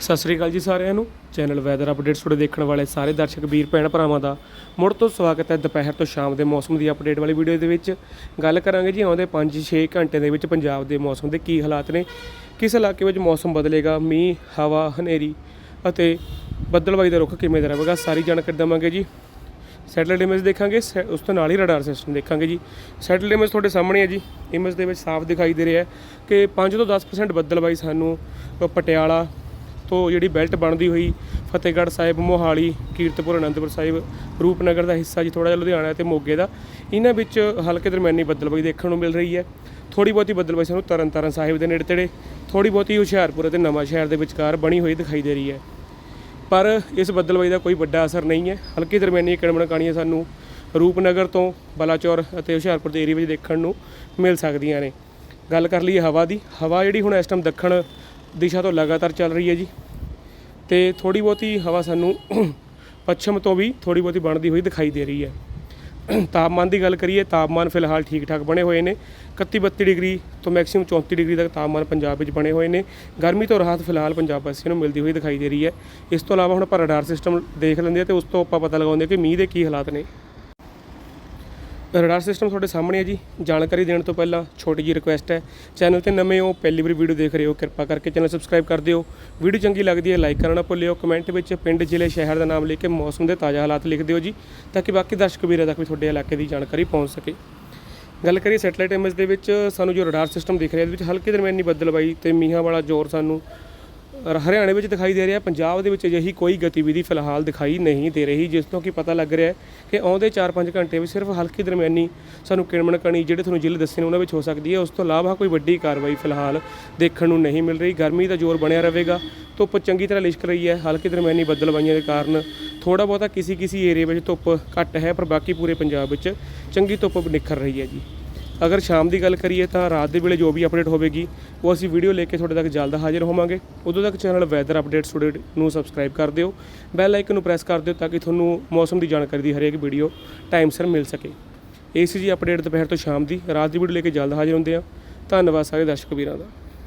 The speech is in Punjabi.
ਸਤਿ ਸ੍ਰੀ ਅਕਾਲ ਜੀ ਸਾਰਿਆਂ ਨੂੰ। ਚੈਨਲ ਵੈਦਰ ਅਪਡੇਟਸ ਤੁਹਾਡੇ ਦੇਖਣ ਵਾਲੇ ਸਾਰੇ ਦਰਸ਼ਕ, ਵੀਰ, ਭੈਣ ਭਰਾਵਾਂ ਦਾ। ਮੁੜ ਤੋਂ ਸਵਾਗਤ ਹੈ ਦੁਪਹਿਰ ਤੋਂ ਸ਼ਾਮ ਦੇ ਮੌਸਮ ਦੀ ਅਪਡੇਟ ਵਾਲੀ ਵੀਡੀਓ ਦੇ ਵਿੱਚ। ਗੱਲ ਕਰਾਂਗੇ ਜੀ ਆਉਂਦੇ 5-6 ਘੰਟੇ ਦੇ ਵਿੱਚ ਪੰਜਾਬ ਦੇ ਮੌਸਮ ਦੇ ਕੀ ਹਾਲਾਤ ਨੇ। ਕਿਸ ਇਲਾਕੇ ਵਿੱਚ ਮੌਸਮ ਬਦਲੇਗਾ? ਮੀਂਹ, ਹਵਾ, ਹਨੇਰੀ ਅਤੇ ਬੱਦਲਬਾਈ ਦਾ ਰੁਖ ਕਿਵੇਂ ਦਾ ਰਹੇਗਾ? ਸਾਰੀ ਜਾਣਕਾਰੀ ਦੇਵਾਂਗੇ ਜੀ। ਸੈਟਲਾਈਟ ਇਮੇਜ ਦੇਖਾਂਗੇ, ਸੈ- ਉਸ ਤੋਂ ਨਾਲ ਹੀ ਰਡਾਰ ਸਿਸਟਮ ਦੇਖਾਂਗੇ ਜੀ। ਸੈਟਲਾਈਟ ਇਮੇਜ ਤੁਹਾਡੇ ਸਾਹਮਣੇ ਹੈ ਜੀ। ਇਮੇਜ ਦੇ ਵਿੱਚ ਸਾਫ਼ ਦਿਖਾਈ ਦੇ ਰਿਹਾ ਹੈ ਕਿ 5 ਤੋਂ 10% ਬੱਦਲਬਾਈ ਸਾਨੂੰ ਪਟਿਆਲਾ ਤੋਂ ਜਿਹੜੀ ਬੈਲਟ ਬਣਦੀ ਹੋਈ, ਫਤਿਹਗੜ੍ਹ ਸਾਹਿਬ, ਮੋਹਾਲੀ, ਕੀਰਤਪੁਰ, ਅਨੰਦਪੁਰ ਸਾਹਿਬ, ਰੂਪਨਗਰ ਦਾ ਹਿੱਸਾ ਜੀ ਥੋੜਾ ਜਿਹਾ ਲੁਧਿਆਣਾ ਤੇ ਮੋਗੇ ਦਾ, ਇਹਨਾਂ ਵਿੱਚ ਹਲਕੇ ਦਰਮਿਆਨੀ ਬੱਦਲਬਾਈ ਦੇਖਣ ਨੂੰ ਮਿਲ ਰਹੀ ਹੈ। ਥੋੜੀ ਬਹੁਤੀ ਬੱਦਲਬਾਈ ਸਾਨੂੰ ਤਰਨਤਾਰਨ ਸਾਹਿਬ ਦੇ ਨੇੜੇ ਤੇੜੇ ਥੋੜੀ ਬਹੁਤੀ ਹੁਸ਼ਿਆਰਪੁਰ ਅਤੇ ਨਵਾਂ ਸ਼ਹਿਰ ਦੇ ਵਿਚਕਾਰ ਬਣੀ ਹੋਈ ਦਿਖਾਈ ਦੇ ਰਹੀ ਹੈ। ਪਰ ਇਸ ਬੱਦਲਬਾਈ ਦਾ ਕੋਈ ਵੱਡਾ ਅਸਰ ਨਹੀਂ ਹੈ। ਹਲਕੀ ਦਰਮਿਆਨੀ ਕਿਣਮਣ ਸਾਨੂੰ ਰੂਪਨਗਰ ਤੋਂ ਬਲਾਚੌਰ ਅਤੇ ਹੁਸ਼ਿਆਰਪੁਰ ਦੇ ਏਰੀਆ ਵਿੱਚ ਦੇਖਣ ਨੂੰ ਮਿਲ ਸਕਦੀਆਂ ਨੇ। ਗੱਲ ਕਰ ਲਈਏ ਹਵਾ ਦੀ। ਹਵਾ ਜਿਹੜੀ ਹੁਣ ਇਸ ਟਾਈਮ ਦੱਖਣ ਦਿਸ਼ਾ ਤੋਂ ਲਗਾਤਾਰ ਚੱਲ ਰਹੀ ਹੈ ਜੀ। ਤੇ ਥੋੜੀ ਬਹੁਤੀ ਹਵਾ ਸਾਨੂੰ ਪੱਛਮ ਤੋਂ ਵੀ ਥੋੜੀ ਬਹੁਤੀ ਬਣਦੀ ਹੋਈ ਦਿਖਾਈ ਦੇ ਰਹੀ ਹੈ। ਤਾਪਮਾਨ ਦੀ ਗੱਲ ਕਰੀਏ, ਤਾਪਮਾਨ ਫਿਲਹਾਲ ਠੀਕ ਠਾਕ ਬਣੇ ਹੋਏ ਨੇ। 31 32 ਡਿਗਰੀ ਤੋਂ ਮੈਕਸਿਮਮ 34 ਡਿਗਰੀ ਤੱਕ ਤਾਪਮਾਨ ਪੰਜਾਬ ਵਿੱਚ ਬਣੇ ਹੋਏ ਨੇ। ਗਰਮੀ ਤੋਂ ਰਾਹਤ ਫਿਲਹਾਲ ਪੰਜਾਬ ਵਾਸੀਆਂ ਨੂੰ ਮਿਲਦੀ ਹੋਈ ਦਿਖਾਈ ਦੇ ਰਹੀ ਹੈ। ਇਸ ਤੋਂ ਇਲਾਵਾ ਹੁਣ ਆਪਾਂ ਰਡਾਰ ਸਿਸਟਮ ਦੇਖ ਲੈਂਦੇ ਆ ਤੇ ਉਸ ਤੋਂ ਆਪਾਂ ਪਤਾ ਲਗਾਉਂਦੇ ਹਾਂ ਕਿ ਮੀਂਹ ਦੇ ਕੀ ਹਾਲਾਤ ਨੇ। ਰਡਾਰ ਸਿਸਟਮ ਤੁਹਾਡੇ ਸਾਹਮਣੇ ਹੈ ਜੀ। ਜਾਣਕਾਰੀ ਦੇਣ ਤੋਂ ਪਹਿਲਾਂ ਛੋਟੀ ਜੀ ਰਿਕੁਐਸਟ ਹੈ। ਚੈਨਲ ਤੇ ਨਵੇਂ ਹੋ, ਪਹਿਲੀ ਵਾਰੀ ਵੀਡੀਓ ਦੇਖ ਰਹੇ ਹੋ, ਕਿਰਪਾ ਕਰਕੇ ਚੈਨਲ ਸਬਸਕ੍ਰਾਈਬ ਕਰ ਦਿਓ। ਵੀਡੀਓ ਚੰਗੀ ਲੱਗਦੀ ਹੈ ਲਾਈਕ ਕਰਨਾ ਭੁੱਲਿਓ। ਕਮੈਂਟ ਵਿੱਚ ਪਿੰਡ, ਜ਼ਿਲ੍ਹੇ, ਸ਼ਹਿਰ ਦਾ ਨਾਮ ਲਿਖ ਕੇ ਮੌਸਮ ਦੇ ਤਾਜ਼ਾ ਹਾਲਾਤ ਲਿਖ ਦਿਓ ਜੀ, ਤਾਂ ਕਿ ਬਾਕੀ ਦਰਸ਼ਕ ਵੀਰਾਂ ਤੱਕ ਵੀ ਤੁਹਾਡੇ ਇਲਾਕੇ ਦੀ ਜਾਣਕਾਰੀ ਪਹੁੰਚ ਸਕੇ। ਗੱਲ ਕਰੀਏ ਸੈਟਲਾਈਟ ਇਮੇਜ ਦੇ ਵਿੱਚ, ਸਾਨੂੰ ਜੋ ਰਡਾਰ ਸਿਸਟਮ ਦਿਖ ਰਿਹਾ, ਇਹਦੇ ਵਿੱਚ ਹਲਕੀ ਦਰਮਿਆਨੀ ਬੱਦਲਬਾਈ ਤੇ ਮੀਂਹਾਂ ਵਾਲਾ ਜ਼ੋਰ ਸਾਨੂੰ ਹਰਿਆਣੇ ਵਿੱਚ ਦਿਖਾਈ ਦੇ ਰਿਹਾ, ਪੰਜਾਬ ਦੇ ਵਿੱਚ ਅਜਿਹੀ ਕੋਈ ਗਤੀਵਿਧੀ ਫਿਲਹਾਲ ਦਿਖਾਈ ਨਹੀਂ ਦੇ ਰਹੀ, ਜਿਸ ਤੋਂ ਕਿ ਪਤਾ ਲੱਗ ਰਿਹਾ ਹੈ ਕਿ ਆਉਂਦੇ 4-5 ਘੰਟੇ ਵਿੱਚ ਸਿਰਫ ਹਲਕੀ ਦਰਮਿਆਨੀ ਸਾਨੂੰ ਕਿਣਮਣ ਕਣੀ ਜਿਹੜੇ ਤੁਹਾਨੂੰ ਜ਼ਿਲ੍ਹੇ ਦੱਸੇ ਨੇ ਉਹਨਾਂ ਵਿੱਚ ਹੋ ਸਕਦੀ ਹੈ। ਉਸ ਤੋਂ ਇਲਾਵਾ ਕੋਈ ਵੱਡੀ ਕਾਰਵਾਈ ਫਿਲਹਾਲ ਦੇਖਣ ਨੂੰ ਨਹੀਂ ਮਿਲ ਰਹੀ। ਗਰਮੀ ਦਾ ਜ਼ੋਰ ਬਣਿਆ ਰਹੇਗਾ, ਧੁੱਪ ਚੰਗੀ ਤਰ੍ਹਾਂ ਲਿਸ਼ਕ ਰਹੀ ਹੈ, ਹਲਕੀ ਦਰਮਿਆਨੀ ਬੱਦਲਬਾਈਆਂ ਦੇ ਕਾਰਨ ਥੋੜਾ ਬਹੁਤਾ ਕਿਸੇ ਕਿਸੇ ਏਰੀਆ ਵਿੱਚ ਧੁੱਪ ਘੱਟ ਹੈ, ਪਰ ਬਾਕੀ ਪੂਰੇ ਪੰਜਾਬ ਵਿੱਚ ਚੰਗੀ ਧੁੱਪ ਨਿਖਰ ਰਹੀ ਹੈ ਜੀ। ਅਗਰ ਸ਼ਾਮ ਦੀ ਗੱਲ ਕਰੀਏ ਤਾਂ ਰਾਤ ਦੇ ਵੇਲੇ ਜੋ ਵੀ ਅਪਡੇਟ ਹੋਵੇਗੀ, ਉਹ ਅਸੀਂ ਵੀਡੀਓ ਲੈ ਕੇ ਤੁਹਾਡੇ ਤੱਕ ਜਲਦ ਹਾਜ਼ਰ ਹੋਵਾਂਗੇ। ਉਦੋਂ ਤੱਕ ਚੈਨਲ ਵੈਦਰ ਅਪਡੇਟਸ ਟੂਡੇ ਨੂੰ ਸਬਸਕ੍ਰਾਈਬ ਕਰ ਦਿਓ। ਬੈਲ ਆਈਕਨ ਨੂੰ ਪ੍ਰੈਸ ਕਰ ਦਿਓ ਤਾਂ ਕਿ ਤੁਹਾਨੂੰ ਮੌਸਮ ਦੀ ਜਾਣਕਾਰੀ ਦੀ ਹਰੇਕ ਵੀਡੀਓ ਟਾਈਮ ਸਿਰ ਮਿਲ ਸਕੇ। ਇਹ ਸੀ ਜੀ ਅਪਡੇਟ ਦੁਪਹਿਰ ਤੋਂ ਸ਼ਾਮ ਦੀ, ਰਾਤ ਦੀ ਵੀਡੀਓ ਲੈ ਕੇ ਜਲਦ ਹਾਜ਼ਰ ਹੁੰਦੇ ਆ ਧੰਨਵਾਦ ਸਾਰੇ ਦਰਸ਼ਕ ਵੀਰਾਂ ਦਾ।